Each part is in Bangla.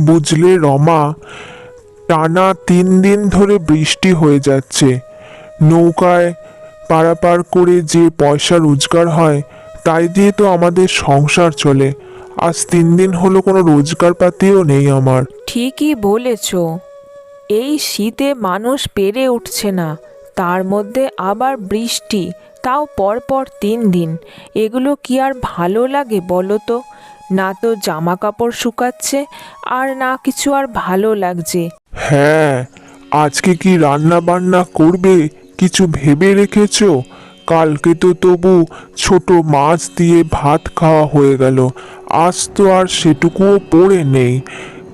বুঝলে রমা, টানা তিন দিন ধরে বৃষ্টি হয়ে যাচ্ছে। নৌকায় পারাপার করে যে পয়সা রোজগার হয়, তাই দিয়ে তো আমাদের সংসার চলে। আজ তিন দিন হলো কোনো রোজগার পাতিও নেই আমার। ঠিকই বলেছ। এই শীতে মানুষ পেরে উঠছে না। তার মধ্যে আবার বৃষ্টি, তাও পরপর তিন দিন। এগুলো কি আর ভালো লাগে বলো তো? না তো জামা কাপড় শুকাচ্ছে আর না কিছু আর ভালো লাগছে। হ্যাঁ আজকে কি রান্না বান্না করবে? কিছু ভেবে রেখেছো? কালকে তো তবু ছোট মাছ দিয়ে ভাত খাওয়া হয়ে গেল। আজ তো আর সেটুকুও পড়ে নেই।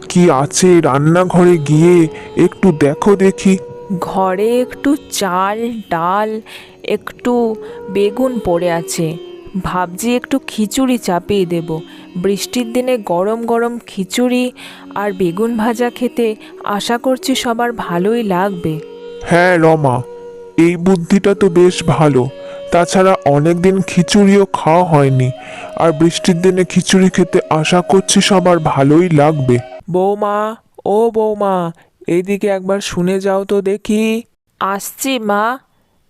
কি আছে রান্নাঘরে গিয়ে একটু দেখো দেখি। ঘরে একটু চাল ডাল একটু বেগুন পড়ে আছে। ভাবছি একটু খিচুড়ি চাপিয়ে দেব। বৃষ্টির দিনে গরম গরম খিচুড়ি আর বেগুন ভাজা খেতে আশা করছি সবার ভালোই লাগবে। হ্যাঁ রমা এই বুদ্ধিটা তো বেশ ভালো। তাছাড়া অনেকদিন খিচুড়িও খাওয়া হয়নি। আর বৃষ্টির দিনে খিচুড়ি খেতে আশা করছি সবার ভালোই লাগবে। বৌমা ও বৌমা এইদিকে একবার শুনে যাও তো দেখি। আসছি মা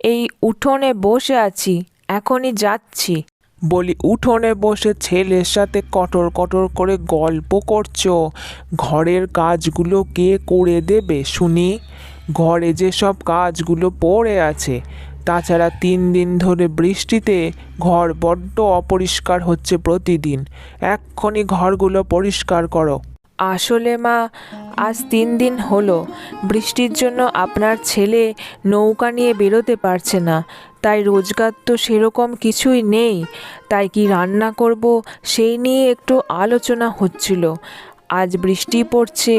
এই উঠোনে বসে আছি এখনই যাচ্ছি। বলি, উঠোনে বসে ছেলের সাথে কটর কটর করে গল্প করছ। ঘরের কাজগুলো কে করে দেবে শুনি? ঘরে যেসব কাজগুলো পড়ে আছে। তাছাড়া তিন দিন ধরে বৃষ্টিতে ঘর বড্ড অপরিষ্কার হচ্ছে প্রতিদিন। এক্ষুনি ঘরগুলো পরিষ্কার করো। আসলে মা, আজ তিন দিন হলো। বৃষ্টির জন্য আপনার ছেলে নৌকা নিয়ে বেরোতে পারছে না। তাই রোজগার তো সেরকম কিছুই নেই। তাই কি রান্না করব সেই নিয়ে একটু আলোচনা হচ্ছিল। আজ বৃষ্টি পড়ছে,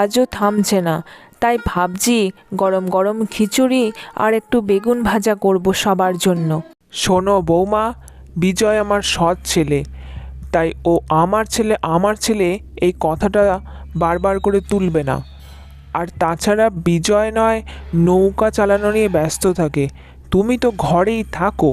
আজও থামছে না। তাই ভাবছি গরম গরম খিচুড়ি আর একটু বেগুন ভাজা করব সবার জন্য। শোনো বৌমা, বিজয় আমার সৎ ছেলে। তাই ও আমার ছেলে আমার ছেলে এই কথাটা বারবার করে তুলবে না। আর তাছাড়া বিজয় নয়, নৌকা চালানো নিয়ে ব্যস্ত থাকে। তুমি তো ঘরেই থাকো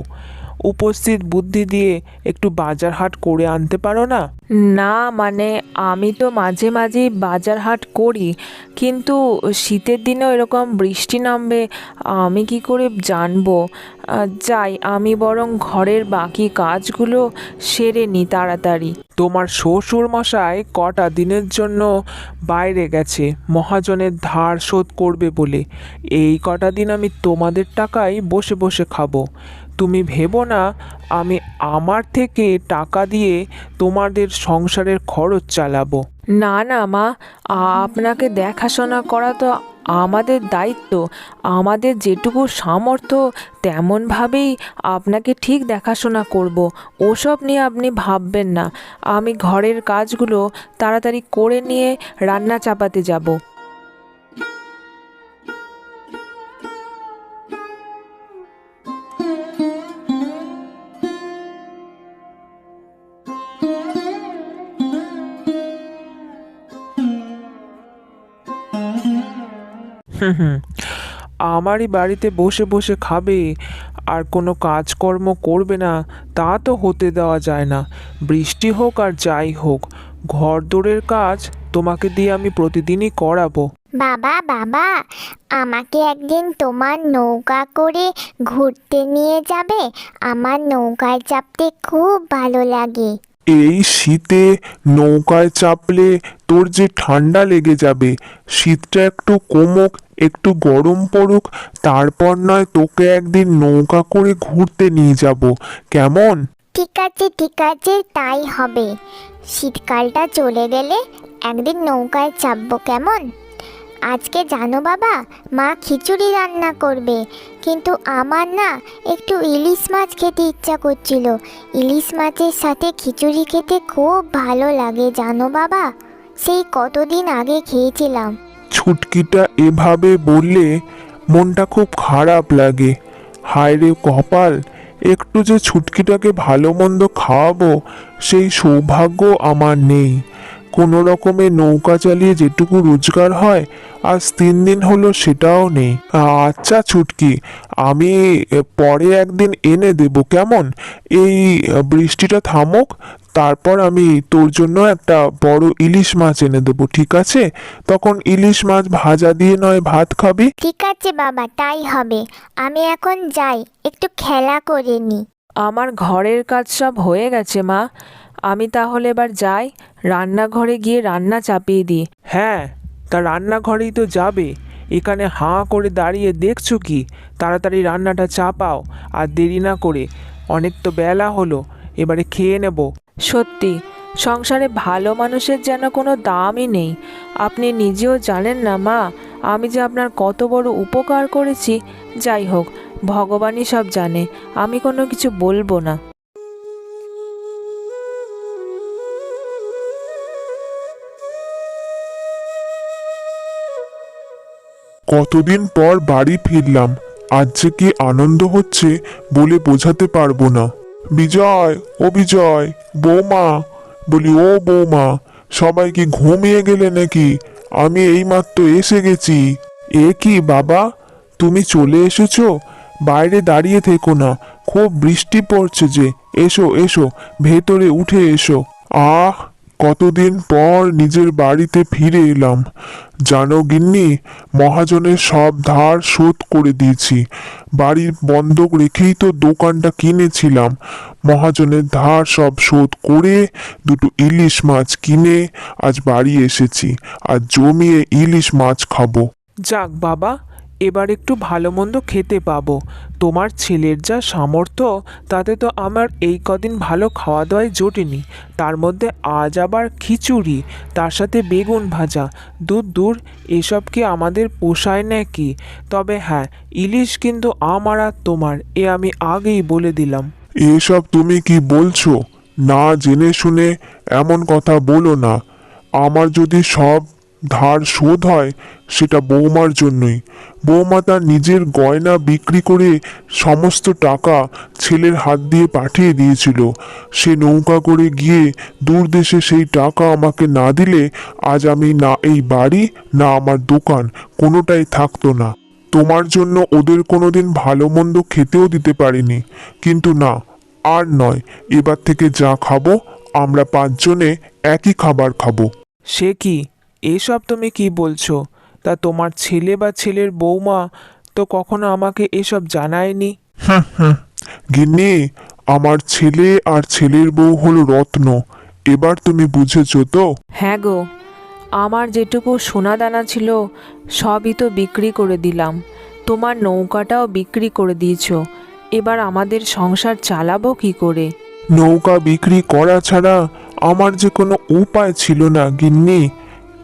উপস্থিত বুদ্ধি দিয়ে একটু বাজার হাট করে আনতে পারো না? না মানে আমি তো মাঝে মাঝেই বাজার হাট করি কিন্তু শীতের দিনেও এরকম বৃষ্টি নামবে আমি কি করে জানব? যাই আমি বরং ঘরের বাকি কাজগুলো সেরে নিই তাড়াতাড়ি। তোমার শ্বশুর মশাই কটা দিনের জন্য বাইরে গেছে মহাজনের ধার শোধ করবে বলে। এই কটা দিন আমি তোমাদের টাকায় বসে বসে খাব। তুমি ভেবো না, আমি আমার থেকে টাকা দিয়ে তোমাদের সংসারের খরচ চালাবো। না না, মা, আপনাকে দেখাশোনা করা তো আমাদের দায়িত্ব। আমাদের যেটুকু সামর্থ্য, তেমনভাবেই আপনাকে ঠিক দেখাশোনা করব। ওসব নিয়ে আপনি ভাববেন না। আমি ঘরের কাজগুলো তাড়াতাড়ি করে নিয়ে রান্না চাপাতে যাব। হুম আমারই বাড়িতে বসে বসে খাবে আর কোনো কাজকর্ম করবে না তা তো হতে দেওয়া যায় না। বৃষ্টি হোক আর যাই হোক ঘর দোরের কাজ তোমাকে দিয়ে আমি প্রতিদিনই করাবো। বাবা বাবা আমাকে একদিন তোমার নৌকা করে ঘুরতে নিয়ে যাবে। আমার নৌকায় চাপতে খুব ভালো লাগে। এই শীতে নৌকায় চাপলে তোর যে ঠান্ডা লেগে যাবে শীতটা একটু কমুক। একটু গরম পড়ুক, তারপর নয় তোকে একদিন নৌকা করে ঘুরতে নিয়ে যাব। কেমন? ঠিক আছে ঠিক আছে, তাই হবে। শীতকালটা চলে গেলে একদিন নৌকায় চাপবো, কেমন? আজকে জানো বাবা, মা খিচুড়ি রান্না করবে। কিন্তু আমার না একটু ইলিশ মাছ খেতে ইচ্ছা করছিল। ইলিশ মাছের সাথে খিচুড়ি খেতে খুব ভালো লাগে, জানো বাবা? সেই কতদিন আগে খেয়েছিলাম। ছুটকিটা এভাবে বললে মনটা খুব খারাপ লাগে। হায় রে কপাল, একটু যে ছুটকিটাকে ভালো মন্দ খাওয়াবো, সেই সৌভাগ্য আমার নেই। কোনো রকমে নৌকা চালিয়ে যেটুকু রোজগার হয় আজ তিন দিন হলো সেটাও নেই। আচ্ছা ছুটকি আমি পরে একদিন এনে দেব কেমন? এই বৃষ্টিটা থামুক তারপর আমি তোর জন্য একটা বড় ইলিশ মাছ এনে দেবো ঠিক আছে? তখন ইলিশ মাছ ভাজা দিয়ে নয় ভাত খাবি? ঠিক আছে বাবা তাই হবে। আমি এখন যাই একটু খেলা করে নি। আমার ঘরের কাজ সব হয়ে গেছে মা। আমি তাহলে এবার যাই রান্নাঘরে গিয়ে রান্না চাপিয়ে দিই। হ্যাঁ তা রান্নাঘরেই তো যাবে। এখানে হাঁ করে দাঁড়িয়ে দেখছ কি? তাড়াতাড়ি রান্নাটা চাপাও আর দেরি না করে। অনেক তো বেলা হলো এবারে খেয়ে নেব। সত্যি সংসারে ভালো মানুষের যেন কোনো দামই নেই। আপনি নিজেও জানেন না মা আমি যে আপনার কত বড় উপকার করেছি। যাই হোক ভগবানই সব জানে আমি কোনো কিছু বলব না। কতদিন পর বাড়ি ফিরলাম, আজ যে কি আনন্দ হচ্ছে বলে বোঝাতে পারব না। বিজয়, ও বিজয়, বৌমা, বলি, ও বৌমা, সবাই কি ঘুমিয়ে গেলে নাকি? আমি এইমাত্র এসে গেছি। এ কি বাবা, তুমি চলে এসেছ? বাইরে দাঁড়িয়ে থেকো না, খুব বৃষ্টি পড়ছে যে। এসো এসো, ভেতরে উঠে এসো। আহ কতদিন পর নিজের বাড়িতে ফিরে এলাম। জানো গিন্নি, মহাজনের সব ধার শোধ করে দিয়েছি। বাড়ির বন্ধক রেখেই তো দোকানটা কিনেছিলাম। মহাজনের ধার সব শোধ করে দুটো ইলিশ মাছ কিনে আজ বাড়ি এসেছি। আর জমিয়ে ইলিশ মাছ খাব। যাক বাবা এবার একটু ভালো মন্দ খেতে পাবো। তোমার ছেলের যা সামর্থ্য, তাতে তো আমার এই কদিন ভালো খাওয়া দাওয়াই জোটেনি। তার মধ্যে আজ আবার খিচুড়ি, তার সাথে বেগুন ভাজা। দূর দূর, এসব কি আমাদের পোষায় নাকি? তবে হ্যাঁ ইলিশ কিন্তু আমার আর তোমার, এ আমি আগেই বলে দিলাম। এসব তুমি কি বলছো? না জেনে শুনে এমন কথা বলো না। আমার যদি সব ধার শোধ হয় সেটা বৌমার জন্যই। বৌমা তার নিজের গয়না বিক্রি করে সমস্ত টাকা ছেলের হাত দিয়ে পাঠিয়ে দিয়েছিল। সে নৌকা করে গিয়ে দূর দেশে সেই টাকা আমাকে না দিলে আজ আমি না এই বাড়ি, না আমার দোকান, কোনোটাই থাকতো না। তোমার জন্য ওদের কোনো দিন ভালো মন্দ খেতেও দিতে পারিনি। কিন্তু না, আর নয়, এবার থেকে যা খাব, আমরা পাঁচজনে একই খাবার খাব। সে কি? এসব তুমি কি বলছো? তা তোমার ছেলে বা ছেলের বৌমা তো কখনো আমাকে এসব জানায়নি? গিন্নি আমার ছেলে আর ছেলের বউ হলো রত্ন। এবার তুমি বুঝেছ তো? হ্যাঁ গো। আমার যেটুকু সোনা দানা ছিল সবই তো বিক্রি করে দিলাম। তোমার নৌকাটাও বিক্রি করে দিয়েছ। এবার আমাদের সংসার চালাবো কি করে? নৌকা বিক্রি করা ছাড়া আমার যে কোনো উপায় ছিল না গিন্নি।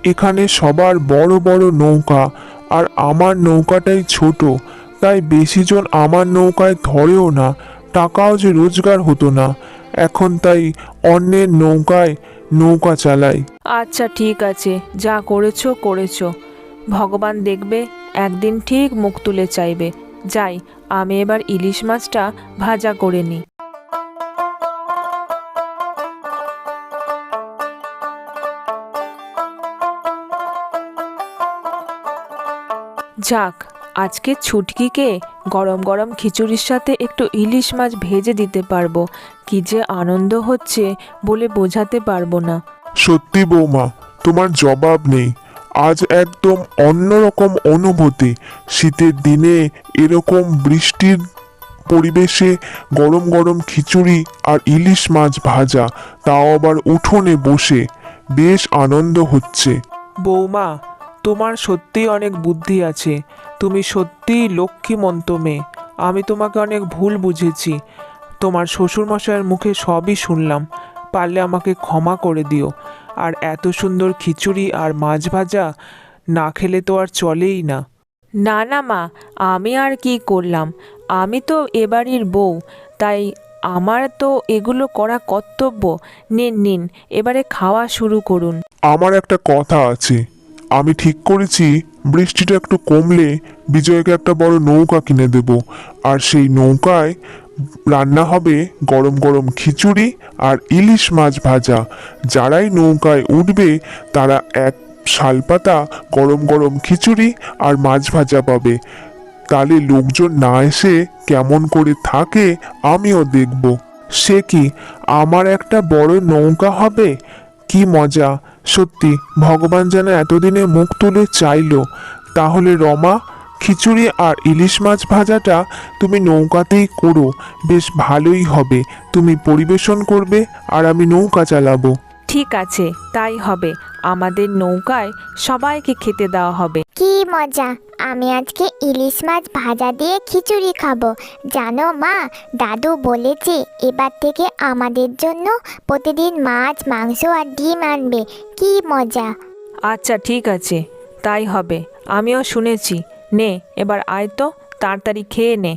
এখানে সবার বড় বড় নৌকা আর আমার নৌকাটাই ছোট, তাই বেশি জন আমার নৌকায় ধরেও না, টাকাও যে রোজগার হতো না। এখন তাই অন্যের নৌকায় নৌকা চালাই। আচ্ছা ঠিক আছে, যা করেছ করেছ। ভগবান দেখবে, একদিন ঠিক মুখ তুলে চাইবে। যাই, আমি এবার ইলিশ মাছটা ভাজা করে নিই। যাক আজকে ছুটকিকে গরম গরম খিচুড়ির সাথে একটু ইলিশ মাছ ভেজে দিতে পারব। কি যে আনন্দ হচ্ছে বলে বোঝাতে পারব না। সত্যি বৌমা তোমার জবাব নেই। আজ একদম অন্যরকম অনুভূতি। শীতের দিনে এরকম বৃষ্টির পরিবেশে গরম গরম খিচুড়ি আর ইলিশ মাছ ভাজা তাও আবার উঠোনে বসে। বেশ আনন্দ হচ্ছে। বৌমা তোমার সত্যিই অনেক বুদ্ধি আছে। তুমি সত্যিই লক্ষ্মীমন্ত মেয়ে। আমি তোমাকে অনেক ভুল বুঝেছি। তোমার শ্বশুরমশাইয়ের মুখে সবই শুনলাম। পারলে আমাকে ক্ষমা করে দিও। আর এত সুন্দর খিচুড়ি আর মাছ ভাজা না খেলে তো আর চলেই না। না না মা আমি আর কি করলাম? আমি তো এবাড়ির বউ তাই আমার তো এগুলো করা কর্তব্য। নিন নিন এবারে খাওয়া শুরু করুন। আমার একটা কথা আছে। আমি ঠিক করেছি, বৃষ্টিটা একটু কমলে বিজয়কে একটা বড় নৌকা কিনে দেব। আর সেই নৌকায় রান্না হবে গরম গরম খিচুড়ি আর ইলিশ মাছ ভাজা। যারাই নৌকায় উঠবে, তারা এক শালপাতা, গরম গরম খিচুড়ি আর মাছ ভাজা পাবে। তাহলে লোকজন না এসে কেমন করে থাকে, আমিও দেখব। সে কি, আমার একটা বড় নৌকা হবে? কি মজা! সত্যি, ভগবান যেন এতদিনে মুখ তুলে চাইল। তাহলে রমা, খিচুড়ি আর ইলিশ মাছ ভাজাটা তুমি নৌকাতেই করো। বেশ ভালোই হবে। তুমি পরিবেশন করবে আর আমি নৌকা চালাবো। ঠিক আছে তাই হবে। আমাদের নৌকায় সবাইকে খেতে দেওয়া হবে। কি মজা আমি আজকে ইলিশ মাছ ভাজা দিয়ে খিচুড়ি খাব। জানো মা দাদু বলেছে এবার থেকে আমাদের জন্য প্রতিদিন মাছ মাংস আর ডিম আনবে। কি মজা। আচ্ছা ঠিক আছে তাই হবে। আমিও শুনেছি। নে এবার আয় তো তাড়াতাড়ি খেয়ে নে।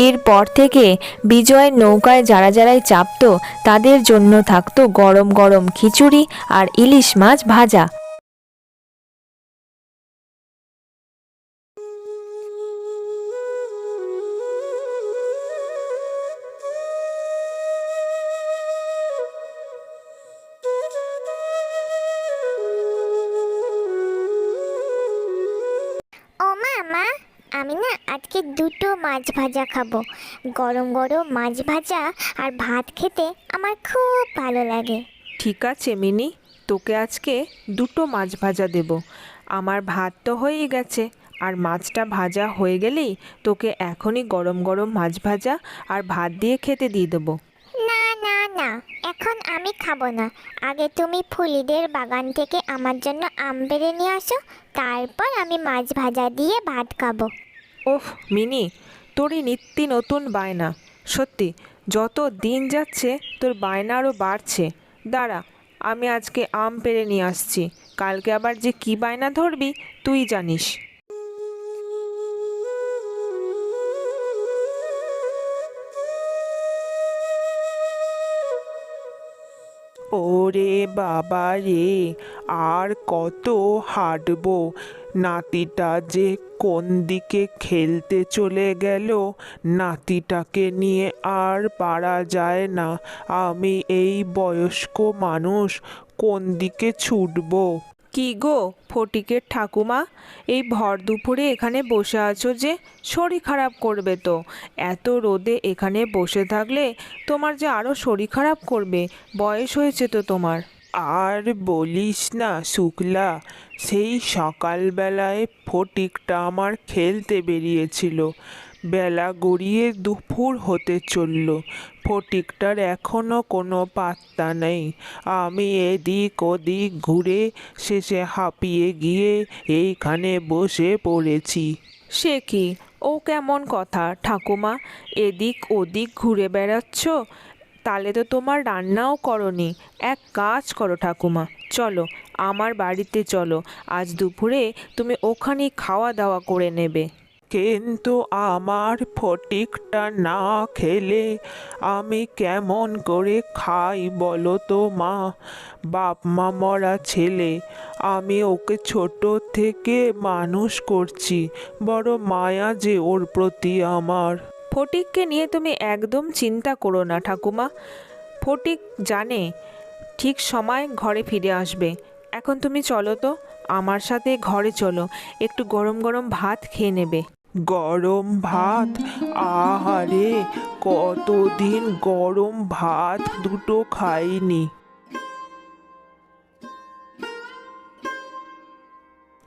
এরপর থেকে বিজয়ের নৌকায় যারা যারাই চাপত, তাদের জন্য থাকতো গরম গরম খিচুড়ি আর ইলিশ মাছ ভাজা। মাছ ভাজা খাব। গরম গরম মাছ ভাজা আর ভাত খেতে আমার খুব ভালো লাগে। ঠিক আছে মিনি। তোকে আজকে দুটো মাছ ভাজা দেব। আমার ভাত তো হয়েই গেছে। আর মাছটা ভাজা হয়ে গেলেই তোকে এখনই গরম গরম মাছ ভাজা আর ভাত দিয়ে খেতে দিয়ে দেবো। না না না। এখন আমি খাব না। আগে তুমি ফুলিদের বাগান থেকে আমার জন্য আম পেড়ে নিয়ে আসো। তারপর আমি মাছ ভাজা দিয়ে ভাত খাব। ওহ মিনি। তোরই নিত্যি নতুন বায়না। সত্যি, যত দিন যাচ্ছে, তোর বায়না আরও বাড়ছে। দাঁড়া, আমি আজকে আম পেড়ে নিয়ে আসছি। কালকে আবার যে কী বায়না ধরবি, তুই জানিস। ওরে বাবা রে, আর কত হাঁটব। নাতিটা যে কোন দিকে খেলতে চলে গেল, নাতিটাকে নিয়ে আর পারা যায় না। আমি এই বয়স্ক মানুষ কোন দিকে ছুটবো? কি গো ফটিকের ঠাকুমা? এই ভর দুপুরে এখানে বসে আছো যে শরীর খারাপ করবে তো। এত রোদে এখানে বসে থাকলে তোমার যে আরও শরীর খারাপ করবে, বয়স হয়েছে তো তোমার। আর বলিস না শুক্লা, সেই সকালবেলায় ফটিকটা আমার খেলতে বেরিয়েছিল। বেলা গড়িয়ে দুপুর হতে চলল। ফটিকটার এখনও কোনো পাত্তা নেই। আমি এদিক ওদিক ঘুরে শেষে হাঁপিয়ে গিয়ে এইখানে বসে পড়েছি। সে কি? ও কেমন কথা? ঠাকুমা, এদিক ওদিক ঘুরে বেড়াচ্ছ? তাহলে তো তোমার রান্নাও করনি। এক কাজ করো ঠাকুমা, চলো, আমার বাড়িতে চলো। আজ দুপুরে তুমি ওখানেই খাওয়া দাওয়া করে নেবে। কিন্তু আমার ফটিকটা না খেলে আমি কেমন করে খাই বলো তো মা? বাপ মা মরা ছেলে, আমি ওকে ছোট থেকে মানুষ করছি, বড় মায়া যে ওর প্রতি আমার। ফটিককে নিয়ে তুমি একদম চিন্তা করো না, ঠাকুমা। ফটিক জানে ঠিক সময় ঘরে ফিরে আসবে। এখন তুমি চলো তো, আমার সাথে ঘরে চলো, একটু গরম গরম ভাত খেয়ে নেবে। গরম ভাত? আহারে, কতদিন গরম ভাত দুটো খাইনি।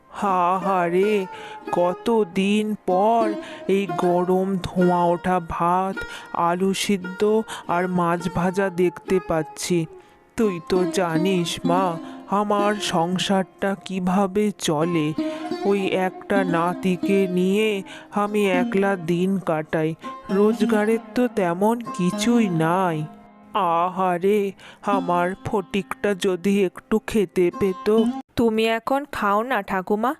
হা হা রে কতদিন পর এই গরম ধোঁয়া ওঠা ভাত, আলু সিদ্ধ আর মাছ ভাজা দেখতে পাচ্ছি। তুই তো জানিস মা আমার সংসারটা কীভাবে চলে? ওই একটা নাতিকে নিয়ে আমি একলা দিন কাটাই, রোজগারের তো তেমন কিছুই নাই। আহারে, আমার ফটিকটা যদি একটু খেতে পেত। তুমি এখন খাও না, ঠাকুমা।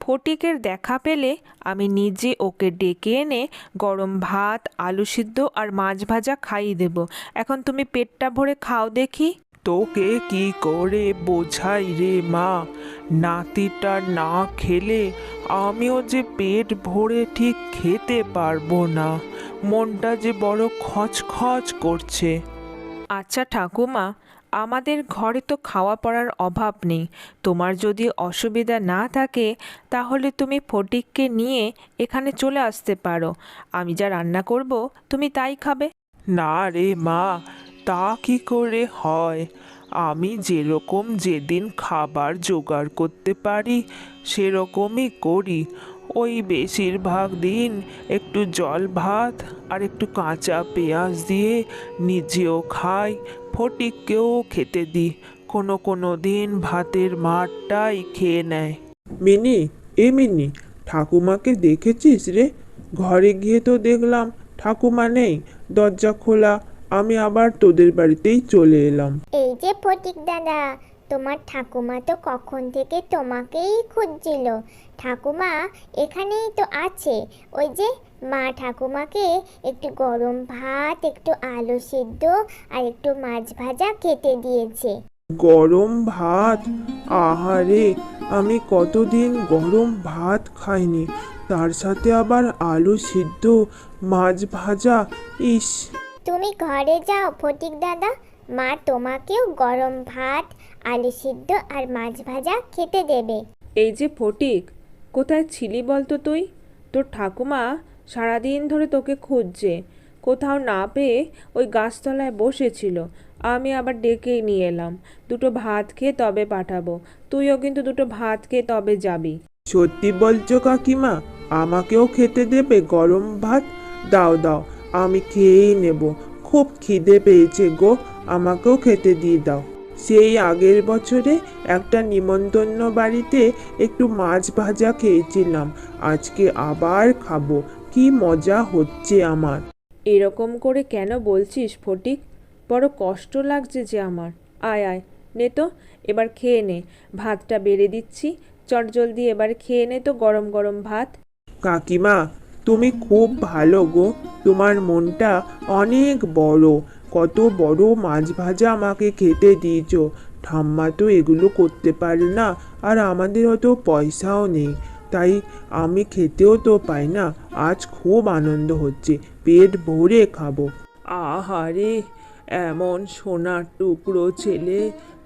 ফটিকের দেখা পেলে আমি নিজে ওকে ডেকে এনে গরম ভাত, আলু সিদ্ধ আর মাছ ভাজা খাইয়ে দেব। এখন তুমি পেটটা ভরে খাও দেখি। তোকে কি করে বোঝাই রে মা? নাতিটা না খেলে আমিও যে পেট ভরে ঠিক খেতে পারব না। মনটা যে বড় খচখচ করছে। আচ্ছা ঠাকুমা আমাদের ঘরে তো খাওয়া পড়ার অভাব নেই। তোমার যদি অসুবিধা না থাকে তাহলে তুমি ফটিককে নিয়ে এখানে চলে আসতে পারো। আমি যা রান্না করব তুমি তাই খাবে। না রে মা তা কি করে হয়? আমি যেরকম যেদিন খাবার জোগাড় করতে পারি, সেরকমই করি। ওই বেশিরভাগ দিন একটু জল ভাত আর একটু কাঁচা পেঁয়াজ দিয়ে নিজেও খাই, ফটিককেও খেতে দিই। কোনো কোনো দিন ভাতের মাঠটাই খেয়ে নেয়। মিনি, এ মিনি, ঠাকুমাকে দেখেছিস রে? ঘরে গিয়ে তো দেখলাম ঠাকুমা নেই, দরজা খোলা। আমি আবার তোদের বাড়িতেই চলে এলাম। এই যে ফটিক দাদা তোমার ঠাকুমা তো কখন থেকে তোমাকেই খুঁজছিল। ঠাকুমা এখানেই তো আছে। ওই যে মা ঠাকুমাকে একটু গরম ভাত একটু আলু সিদ্ধ আর একটু মাছ ভাজা খেতে দিয়েছে। গরম ভাত? আহারে আমি কতদিন গরম ভাত খাইনি। তার সাথে আবার আলু সিদ্ধ মাছ ভাজা ইস। তুমি ঘরে যাও ফটিক দাদা। মা তোমাকেও গরম ভাত আলু সিদ্ধ আর মাছ ভাজা খেতে দেবে। এই যে ফটিক কোথায় ছিলি বলতো তুই? তোর ঠাকুমা সারাদিন ধরে তোকে খুঁজছে। কোথাও না পেয়ে ওই গাছতলায় বসেছিল। আমি আবার ডেকেই নিয়ে এলাম। দুটো ভাত খেয়ে তবে পাঠাবো। তুইও কিন্তু দুটো ভাত খেয়ে তবে যাবি। সত্যি বলছো কাকিমা আমাকেও খেতে দেবে গরম ভাত? দাও দাও। আমি খেয়েই নেব। খুব খিদে পেয়েছে গো আমাকেও খেতে দিয়ে দাও। সেই আগের বছরে একটা নিমন্তন্ন বাড়িতে একটু মাছ ভাজা খেয়েছিলাম। আজকে আবার খাব। কি মজা হচ্ছে আমার। এরকম করে কেন বলছিস ফটিক? বড় কষ্ট লাগছে যে আমার। আয় আয় নে তো এবার খেয়ে নে। ভাতটা বেড়ে দিচ্ছি। চটজলদি এবার খেয়ে নে তো গরম গরম ভাত। কাকিমা তুমি খুব ভালো গো, তোমার মনটা অনেক বড়। কত বড় মাছ ভাজা আমাকে খেতে দিয়েছ। ঠাম্মা তো এগুলো করতে পারে না, আর আমাদের অত পয়সাও নেই। তাই আমি খেতেও তো পাই না, আজ খুব আনন্দ হচ্ছে, পেট ভরে খাব। আহারে, এমন সোনার টুকরো ছেলে,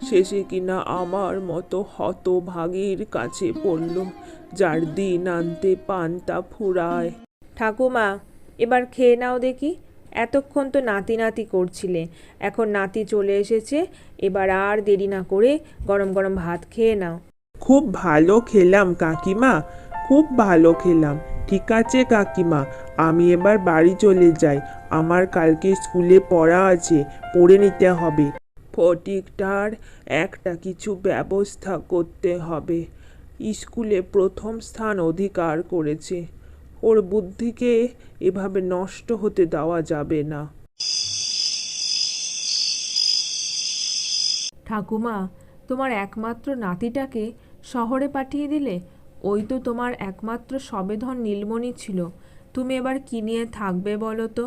শেষে কিনা আমার মতো হতভাগীর কাছে পড়ল, যার দিন আনতে পান্তা ফুরায়। ঠাকুমা, এবার খেয়ে নাও দেখি। এতক্ষণ তো নাতি নাতি করছিলে। এখন নাতি চলে এসেছে, এবার আর দেরি না করে গরম গরম ভাত খেয়ে নাও। খুব ভালো খেলাম কাকিমা, খুব ভালো খেলাম। ঠিক আছে কাকিমা, আমি এবার বাড়ি চলে যাই। আমার কালকে স্কুলে পড়া আছে, পড়ে নিতে হবে। ফটিকটার একটা কিছু ব্যবস্থা করতে হবে। স্কুলে প্রথম স্থান অধিকার করেছে। ওর বুদ্ধিকে এভাবে নষ্ট হতে দেওয়া যাবে না। ঠাকুমা তোমার একমাত্র নাতিটাকে শহরে পাঠিয়ে দিলে ওই তো তোমার একমাত্র সবেধন নীলমণি ছিল। তুমি এবার কি নিয়ে থাকবে বলো তো?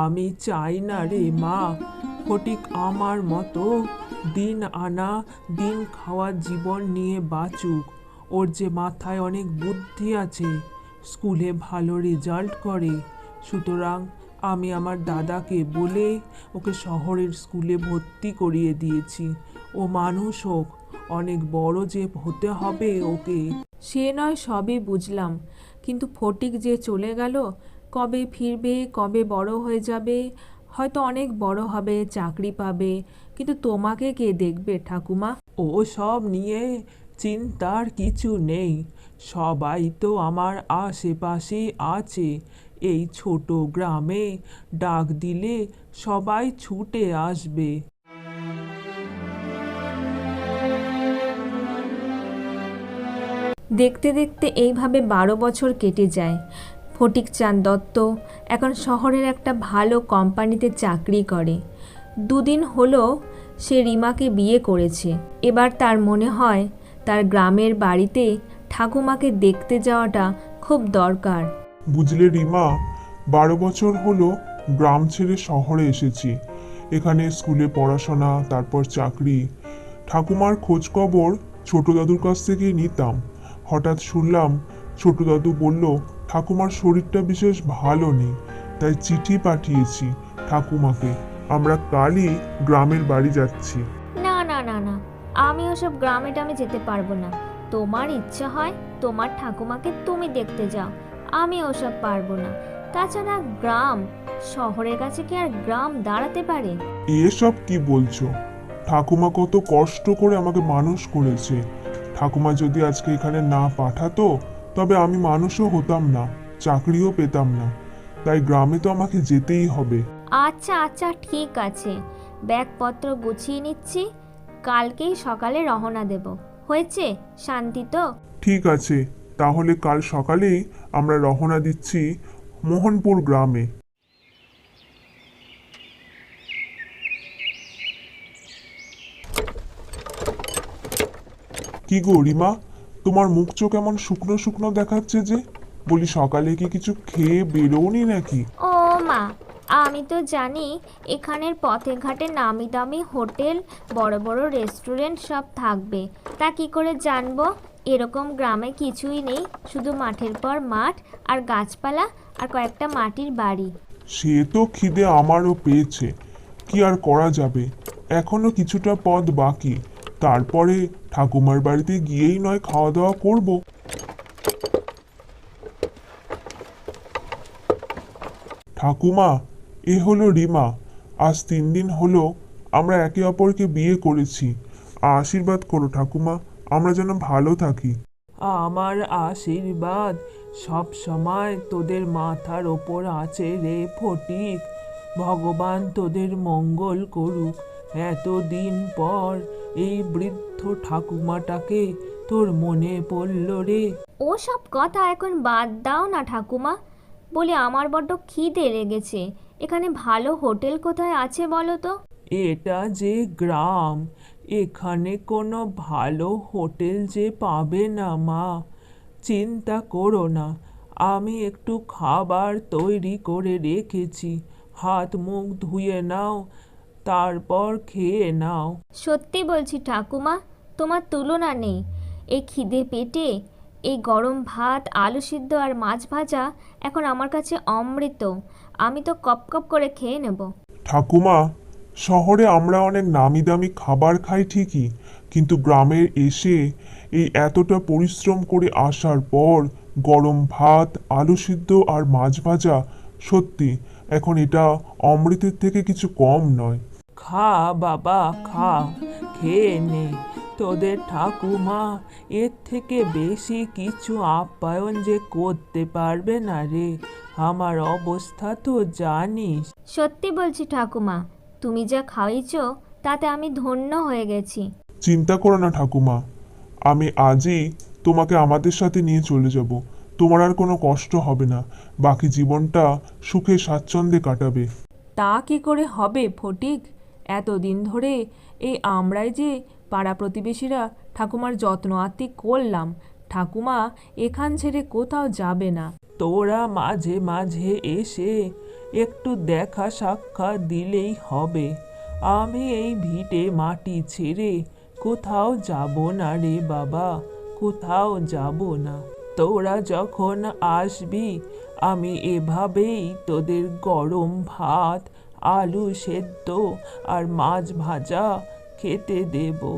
আমি চাই না রে মা ফটিক আমার মতো দিন আনা দিন খাওয়া জীবন নিয়ে বাঁচুক। ওর যে মাথায় অনেক বুদ্ধি আছে স্কুলে ভালো রেজাল্ট করে। সুতরাং আমি আমার দাদাকে বলে ওকে শহরের স্কুলে ভর্তি করিয়ে দিয়েছি। ও মানুষ হোক অনেক বড় যে হতে হবে ওকে। সে নয় সবই বুঝলাম কিন্তু ফটিক যে চলে গেল কবে ফিরবে কবে বড় হয়ে যাবে হয়তো অনেক বড় হবে চাকরি পাবে কিন্তু তোমাকে কে দেখবে ঠাকুমা? ও সব নিয়ে চিন্তার কিছু নেই। সবাই তো আমার আশেপাশে আছে। এই ছোট গ্রামে ডাক দিলে সবাই ছুটে আসবে। দেখতে দেখতে এইভাবে বারো বছর কেটে যায়। ফটিক চাঁদ দত্ত এখন শহরের একটা ভালো কোম্পানিতে চাকরি করে। দুদিন হলো সে রিমাকে বিয়ে করেছে। এবার তার মনে হয় তার গ্রামের বাড়িতে ঠাকুমাকে দেখতে যাওয়াটা খুব দরকার। বুঝলে রিমা বারো বছর হলো গ্রাম ছেড়ে শহরে এসেছি। এখানে স্কুলে পড়াশোনা তারপর চাকরি। ঠাকুমার খোঁজ খবর ছোট দাদুর কাছ থেকেই নিতাম। হঠাৎ শুনলাম ছোট দাদু বলল ঠাকুমার শরীরটা বিশেষ ভালো নেই তাই চিঠি পাঠিয়েছি ঠাকুমাকে। আমরা কালই গ্রামের বাড়ি যাচ্ছি। না না না না। আমি ওসব গ্রামে টামে যেতে পারব না। তোমার ইচ্ছা হয় তোমার ঠাকুমাকে তুমি দেখতে যাও। আমি ওসব পারব না। তাছাড়া গ্রাম শহরের কাছে কি আর গ্রাম দাঁড়াতে পারে? এসব কি বলছো? ঠাকুমা কত কষ্ট করে আমাকে মানুষ করেছে। ঠাকুমা যদি আজকে এখানে না পাঠাতো তবে আমি মানুষও হতাম না চাকরিও পেতাম না। তাই গ্রামে তো আমাকে যেতেই হবে। আচ্ছা আচ্ছা ঠিক আছে। ব্যাগপত্র গুছিয়ে নিচ্ছি। কালকেই সকালে রওনা দেব। হয়েছে? শান্তি তো? ঠিক আছে তাহলে কাল সকালেই আমরা রওনা দিচ্ছি মোহনপুর গ্রামে। কি গো রিমা তোমার মুখ চোখ এমন শুকনো শুকনো দেখাচ্ছে যে বলি সকালে কি কিছু খেয়ে বেরোনি নাকি? ও মা আমি তো জানি এখানের পথে ঘাটে নামি দামি হোটেল, বড় বড় রেস্টুরেন্ট সব থাকবে। তা কি করে জানব? এরকম গ্রামে কিছুই নেই, শুধু মাঠের পর মাঠ, আর গাছপালা, আর কয়েকটা মাটির বাড়ি। সে তো খিদে আমারও পেয়েছে। কি আর করা যাবে? এখনও কিছুটা পথ বাকি। তারপরে ঠাকুমার বাড়িতে গিয়েই নয় খাওয়া দাওয়া করব। ঠাকুমা এ হলো রিমা। আজ তিন দিন হলো আমরা একে অপরকে বিয়ে করেছি। আশীর্বাদ করো ঠাকুমা আমরা যেন ভালো থাকি। আমার আশীর্বাদ সব সময় তোদের মাথার ওপর আছে রে ফটিক। ভগবান তোদের মঙ্গল করুক। এতদিন পর এই বৃদ্ধ ঠাকুমাটাকে তোর মনে পড়ল রে। ও সব কথা এখন বাদ দাও না ঠাকুমা বলে আমার বড্ড খিদে লেগেছে। এখানে ভালো হোটেল কোথায় আছে বলো তো? এটা যে গ্রাম এখানে কোনো ভালো হোটেল যে পাবে না মা। চিন্তা করো না আমি একটু খাবার তৈরি করে রেখেছি। হাত মুখ ধুয়ে নাও তারপর খেয়ে নাও। সত্যি বলছি ঠাকুমা তোমার তুলনা নেই। এই খিদে পেটে এই গরম ভাত আলু সিদ্ধ আর মাছ ভাজা এখন আমার কাছে অমৃত। আমি তো কপ কপ করে খেয়ে নেব। ঠাকুমা শহরে আমরা অনেক নামি দামি খাবার খাই ঠিকই কিন্তু গ্রামে এসে এই এতটা পরিশ্রম করে আসার পর গরম ভাত আলু সিদ্ধ আর মাছ ভাজা সত্যি এখন এটা অমৃতের থেকে কিছু কম নয়। খা বাবা খা খেয়ে নে। তোদের ঠাকুমা এর থেকে বেশি কিছু আপ্যায়ন যে করতে পারবে না রে আমার অবস্থা তো জানিস। সত্যি বলছি ঠাকুমা তুমি যা খাইয়েছো তাতে আমি ধন্য হয়ে গেছি। চিন্তা করো না ঠাকুমা আমি আজই তোমাকে আমাদের সাথে নিয়ে চলে যাব তোমার আর কোনো কষ্ট হবে না বাকি জীবনটা সুখে স্বাচ্ছন্দ্যে কাটাবে। তা কি করে হবে ফটিক? এতদিন ধরে এই আমরাই যে পাড়া প্রতিবেশীরা ঠাকুমার যত্ন আত্মি করলাম। ঠাকুমা, এখান ছেড়ে কোথাও যাবে না। তোরা মাঝে মাঝে এসে একটু দেখা সাক্ষাৎ দিলেই হবে। আমি এই ভিটে মাটি ছেড়ে কোথাও যাব না রে বাবা, কোথাও যাব না। তোরা যখন আসবি, আমি এভাবেই তোদের গরম ভাত, আলু সেদ্ধ আর মাছ ভাজা খেতে দেবো।